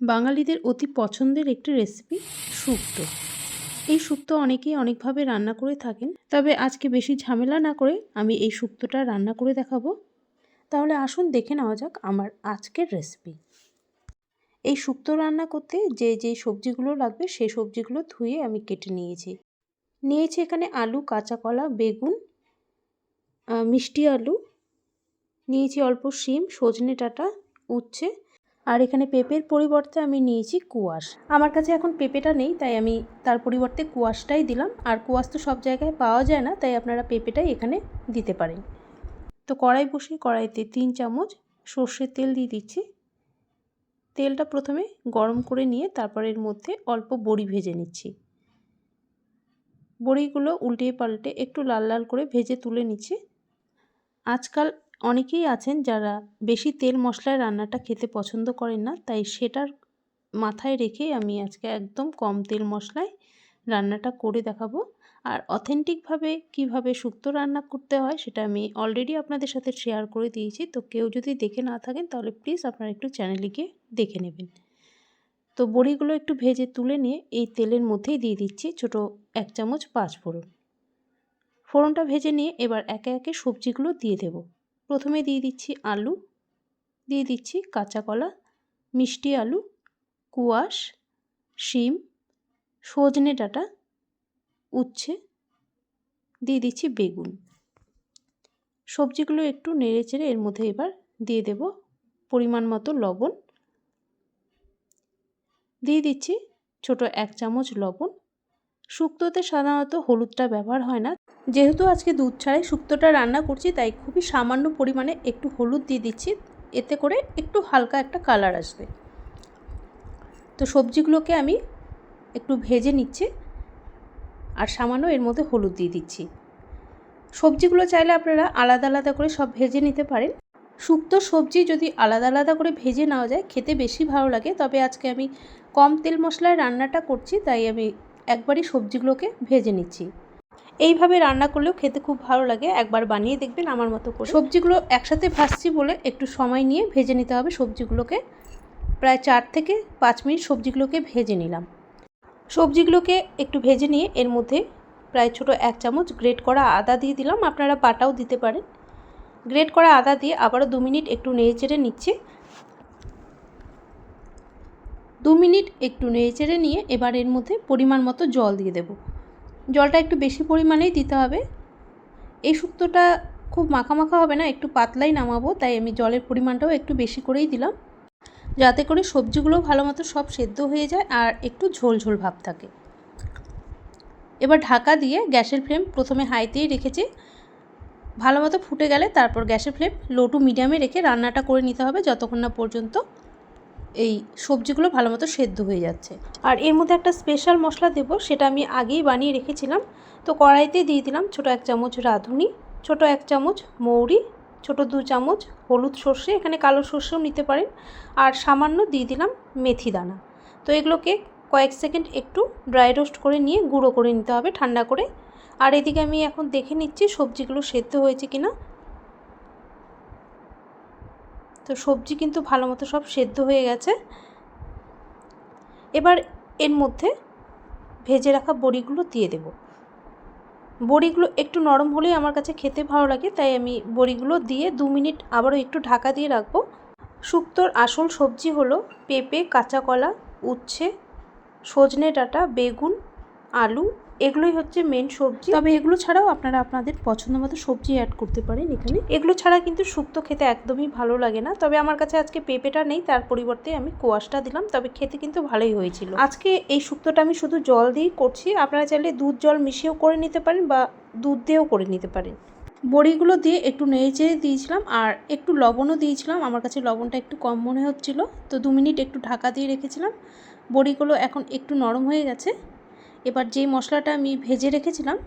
বাঙালিদের অতি পছন্দের একটি রেসিপি শুক্তো এই শুক্তো অনেকেই অনেকভাবে রান্না করে থাকেন, তবে আজকে বেশি ঝামেলা না করে আমি এই শুক্তোটা রান্না করে দেখাবো। তাহলে আসুন দেখে নেওয়া যাক আমার আজকের রেসিপি এই শুক্তো রান্না করতে যে যে সবজিগুলো লাগবে সেই সবজিগুলো ধুয়ে আমি কেটে নিয়েছি। নিয়েছি এখানে আলু, কাঁচা কলা, বেগুন মিষ্টি আলু। নিয়েছি অল্প শিম, সজনে ডাঁটা, উচ্ছে আর এখানে পেঁপের পরিবর্তে আমি নিয়েছি কুয়াশ। আমার কাছে এখন পেঁপেটা নেই, তাই আমি তার পরিবর্তে কুয়াশটাই দিলাম। আর কুয়াশ তো সব জায়গায় পাওয়া যায় না, তাই আপনারা পেঁপেটাই এখানে দিতে পারেন। তো কড়াই বসে কড়াইতে তিন চামচ সর্ষের তেল দিয়ে দিচ্ছি। তেলটা প্রথমে গরম করে নিয়ে তারপর এর মধ্যে অল্প বড়ি ভেজে নিচ্ছি। বড়িগুলো উল্টে পাল্টে একটু লাল লাল করে ভেজে তুলে নিচ্ছি। আজকাল অনেকেই আছেন যারা বেশি তেল মশলায় রান্নাটা খেতে পছন্দ করেন না, তাই সেটার মাথায় রেখে আমি আজকে একদম কম তেল মশলায় রান্নাটা করে দেখাবো। আর অথেন্টিকভাবে কীভাবে শুক্তো রান্না করতে হয় সেটা আমি অলরেডি আপনাদের সাথে শেয়ার করে দিয়েছি, তো কেউ যদি দেখে না থাকেন তাহলে প্লিজ আপনারা একটু চ্যানেলে গিয়ে দেখে নেবেন। তো বড়িগুলো একটু ভেজে তুলে নিয়ে এই তেলের মধ্যেই দিয়ে দিচ্ছি ছোট এক চামচ পাঁচ ফোড়ন ফোড়নটা ভেজে নিয়ে এবার একে একে সবজিগুলো দিয়ে দেব। প্রথমে দিয়ে দিচ্ছি আলু, দিয়ে দিচ্ছি কাঁচা কলা, মিষ্টি আলু, কুয়াশ, শিম, সজনে ডাঁটা, উচ্ছে, দিয়ে দিচ্ছি বেগুন। সবজিগুলো একটু নেড়ে চেড়ে এর মধ্যে এবার দিয়ে দেব পরিমাণ মতো লবণ। দিয়ে দিচ্ছি ছোট এক চামচ লবণ। শুক্তোতে সাধারণত হলুদটা ব্যবহার হয় না। যেহেতু আজকে দুধ ছাড়াই শুক্তোটা রান্না করছি, তাই খুবই সামান্য পরিমাণে একটু হলুদ দিয়ে দিচ্ছি। এতে করে একটু হালকা একটা কালার আসবে। তো সবজিগুলোকে আমি একটু ভেজে নিচ্ছি আর সামান্য এর মধ্যে হলুদ দিয়ে দিচ্ছি। সবজিগুলো চাইলে আপনারা আলাদা আলাদা করে সব ভেজে নিতে পারেন। শুক্তো সবজি যদি আলাদা আলাদা করে ভেজে নেওয়া যায়, খেতে বেশি ভালো লাগে। তবে আজকে আমি কম তেল মশলায় রান্নাটা করছি, তাই আমি একবারই সবজিগুলোকে ভেজে নিচ্ছি। এইভাবে রান্না করলেও খেতে খুব ভালো লাগে। একবার বানিয়ে দেখবেন আমার মতো করে। সবজিগুলো একসাথে ভাজছি বলে একটু সময় নিয়ে ভেজে নিতে হবে সবজিগুলোকে। প্রায় চার থেকে পাঁচ মিনিট সবজিগুলোকে ভেজে নিলাম। সবজিগুলোকে একটু ভেজে নিয়ে এর মধ্যে প্রায় ছোট এক চামচ গ্রেট করা আদা দিয়ে দিলাম। আপনারা বাটাও দিতে পারেন। গ্রেট করা আদা দিয়ে আবারও দু মিনিট একটু নেড়ে চেড়ে নিচ্ছে। দু মিনিট একটু নেড়েচেড়ে নিয়ে এবার এর মধ্যে পরিমাণ মতো জল দিয়ে দেব। জলটা একটু বেশি পরিমাণেই দিতে হবে। এই শুক্তোটা খুব মাখা মাখা হবে না, একটু পাতলাই নামাবো, তাই আমি জলের পরিমাণটাও একটু বেশি করেই দিলাম। যাতে করে সবজিগুলো ভালো মতো সব সেদ্ধ হয়ে যায় আর একটু ঝোল ঝোল ভাব থাকে। এবার ঢাকা দিয়ে গ্যাসের ফ্লেম প্রথমে হাইতেই রেখেছি। ভালো মতো ফুটে গেলে তারপর গ্যাসের ফ্লেম লো টু মিডিয়ামে রেখে রান্নাটা করে নিতে হবে যতক্ষণ না পর্যন্ত এই সবজিগুলো ভালো মতো সেদ্ধ হয়ে যাচ্ছে। আর এর মধ্যে একটা স্পেশাল মশলা দেবো, সেটা আমি আগেই বানিয়ে রেখেছিলাম। তো কড়াইতে দিয়ে দিলাম ছোটো এক চামচ রাঁধুনি, ছোটো এক চামচ মৌরি, ছোটো দু চামচ হলুদ সর্ষে, এখানে কালো সর্ষেও নিতে পারেন। আর সামান্য দিয়ে দিলাম মেথি দানা। তো এগুলোকে কয়েক সেকেন্ড একটু ড্রাই রোস্ট করে নিয়ে গুঁড়ো করে নিতে হবে ঠান্ডা করে। আর এদিকে আমি এখন দেখে নিচ্ছি সবজিগুলো সেদ্ধ হয়েছে কিনা। তো সবজি কিন্তু ভালো মতো সব সেদ্ধ হয়ে গেছে। এবার এর মধ্যে ভেজে রাখা বড়িগুলো দিয়ে দেব। বড়িগুলো একটু নরম হলেই আমার কাছে খেতে ভালো লাগে, তাই আমি বড়িগুলো দিয়ে দু মিনিট আবারও একটু ঢাকা দিয়ে রাখব। শুক্তোর আসল সবজি হলো পেঁপে কাঁচা কলা উচ্ছে, সজনে ডাঁটা, বেগুন, আলু এগুলোই হচ্ছে মেন সবজি। তবে এগুলো ছাড়াও আপনারা আপনাদের পছন্দ মতো সবজি অ্যাড করতে পারেন এখানে। এগুলো ছাড়া কিন্তু শুক্তো খেতে একদমই ভালো লাগে না। তবে আমার কাছে আজকে পেঁপেটা নেই, তার পরিবর্তে আমি কোয়াশটা দিলাম। তবে খেতে কিন্তু ভালোই হয়েছিল। আজকে এই শুক্তোটা আমি শুধু জল দিয়েই করছি। আপনারা চাইলে দুধ, জল মিশিয়েও করে নিতে পারেন বা দুধ দিয়েও করে নিতে পারেন। বড়িগুলো দিয়ে একটু নেড়ে দিয়েছিলাম আর একটু লবণও দিয়েছিলাম। আমার কাছে লবণটা একটু কম মনে হচ্ছিল। তো দু মিনিট একটু ঢাকা দিয়ে রেখেছিলাম। বড়িগুলো এখন একটু নরম হয়ে গেছে। এবার যেই মশলাটা আমি ভেজে রেখেছিলাম,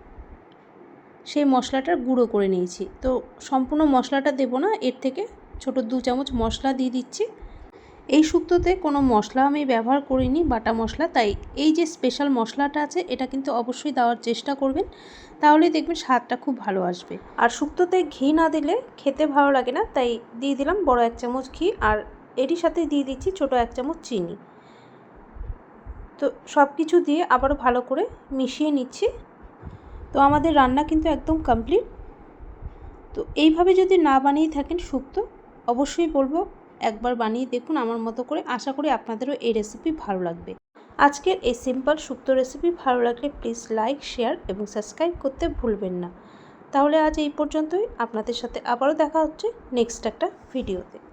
সেই মশলাটার গুঁড়ো করে নিয়েছি। তো সম্পূর্ণ মশলাটা দেব না, এর থেকে ছোট দু চামচ মশলা দিয়ে দিচ্ছি। এই শুক্তোতে কোনো মশলা আমি ব্যবহার করিনি, বাটা মশলা, তাই এই যে স্পেশাল মশলাটা আছে, এটা কিন্তু অবশ্যই দেওয়ার চেষ্টা করবেন। তাহলে দেখবেন স্বাদটা খুব ভালো আসবে। আর শুক্তোতে ঘি না দিলে খেতে ভালো লাগে না, তাই দিয়ে দিলাম বড় এক চামচ ঘি, আর এটির সাথে দিয়ে দিচ্ছি ছোট এক চামচ চিনি। তো সব কিছু দিয়ে আবারও ভালো করে মিশিয়ে নিচ্ছি। তো আমাদের রান্না কিন্তু একদম কমপ্লিট তো এইভাবে যদি না বানিয়ে থাকেন শুক্তো অবশ্যই বলব একবার বানিয়ে দেখুন আমার মতো করে। আশা করি আপনাদেরও এই রেসিপি ভালো লাগবে। আজকের এই সিম্পল শুক্তো রেসিপি ভালো লাগলে প্লিজ লাইক শেয়ার এবং সাবস্ক্রাইব করতে ভুলবেন না। তাহলে আজ এই পর্যন্তই। আপনাদের সাথে আবারও দেখা হচ্ছে নেক্সট একটা ভিডিওতে